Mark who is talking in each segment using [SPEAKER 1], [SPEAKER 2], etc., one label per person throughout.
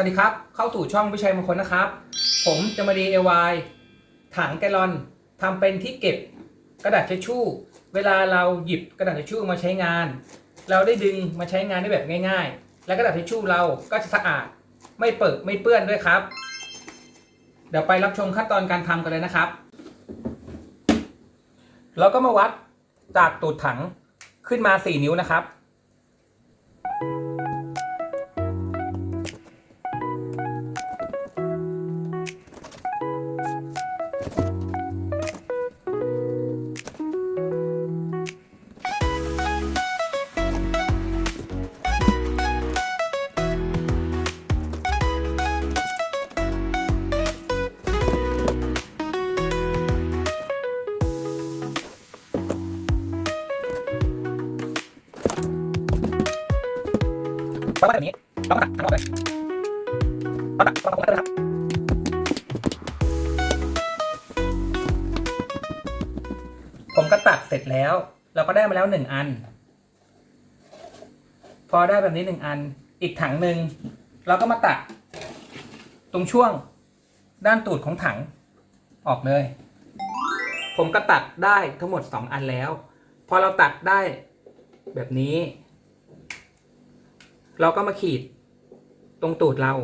[SPEAKER 1] วัสดีครับ เข้าสู่ช่องวิชัยมงคลนะครับ ผมจะมา DIY ถังแกลลอนทำเป็นที่เก็บกระดาษทิชชู่ เวลาเราหยิบกระดาษทิชชู่มาใช้งาน เราได้ดึงมาใช้งานได้แบบง่าย ๆ และกระดาษทิชชู่เราก็จะสะอาดไม่เปิดไม่เปื้อนด้วยครับ เดี๋ยวไปรับชมขั้นตอนการทำกันเลยนะครับ เราก็มาวัดจากตูดถังขึ้นมา 4 นิ้วนะครับ ประมาณแบบนี้เราก็ตัดทั้งหมดเลยเราตัดเราตัดเลยครับ เสร็จแล้ว เราก็ได้มาแล้วหนึ่งอัน พอได้แบบนี้หนึ่งอัน อีกถังหนึ่งเราก็มาตัด ตรงช่วงด้านตูดของถังออกเลย ผมก็ตัดได้ทั้งหมดสองอันแล้ว พอเราตัดได้แบบนี้ เราก็มาขีดตรงตูดเรา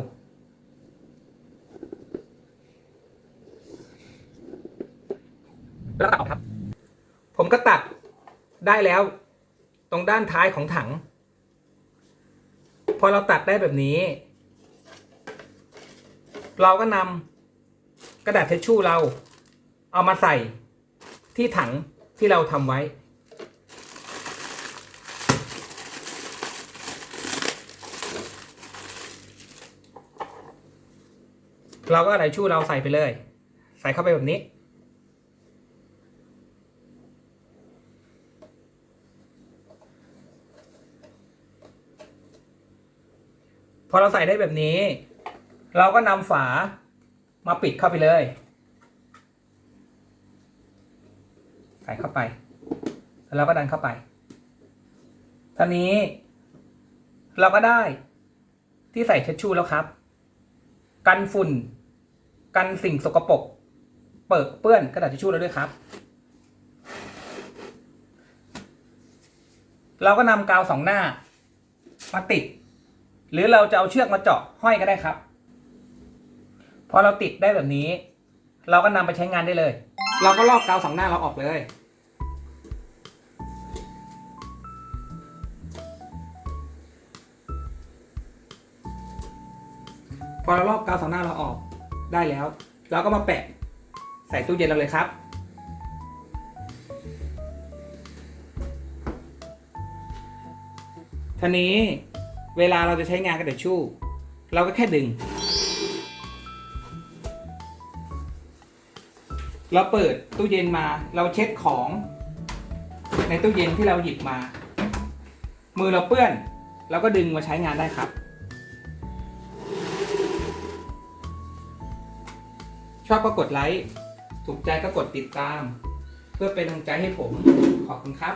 [SPEAKER 1] แล้วตัดออกครับ ผมก็ตัดได้แล้ว ตรงด้านท้ายของถัง พอเราตัดได้แบบนี้ เราก็นำกระดาษทิชชู่เราเอามาใส่ที่ถังที่เราทำไว้ เราก็อะไรชู่เราใส่ไปเลย ใส่เข้าไปแบบนี้ อเราใส่ได้แบบนี้ เราก็นำฝามาปิดเข้าไปเลย ใส่เข้าไป แล้วเราก็ดันเข้าไปตอนนี้ เราก็ได้ที่ใส่เช็ดชูแล้วครับ กันฝุ่น กันสิ่งสกปรกเปิดเปื้อนกระดาษทิชชู่แล้วด้วยครับ เราก็นำกาวสองหน้ามาติด หรือเราจะเอาเชือกมาเจาะห้อยก็ได้ครับพอเราติดได้แบบนี้ เราก็นำไปใช้งานได้เลย เราก็ลอกกาวสองหน้าเราออกเลยพอเราลอกกาวสองหน้าเราออกได้แล้ว เราก็มาแปะใส่ตู้เย็นเราเลยครับ ทีนี้ เวลาเราจะใช้งานกระดาษชู่ เราก็แค่ดึง เราเปิดตู้เย็นมา เราเช็ดของ ในตู้เย็นที่เราหยิบมา มือเราเปื้อน เราก็ดึงมาใช้งานได้ครับ ชอบก็กดไลค์ ถูกใจก็กดติดตาม เพื่อเป็นกำลังใจให้ผม ขอบคุณครับ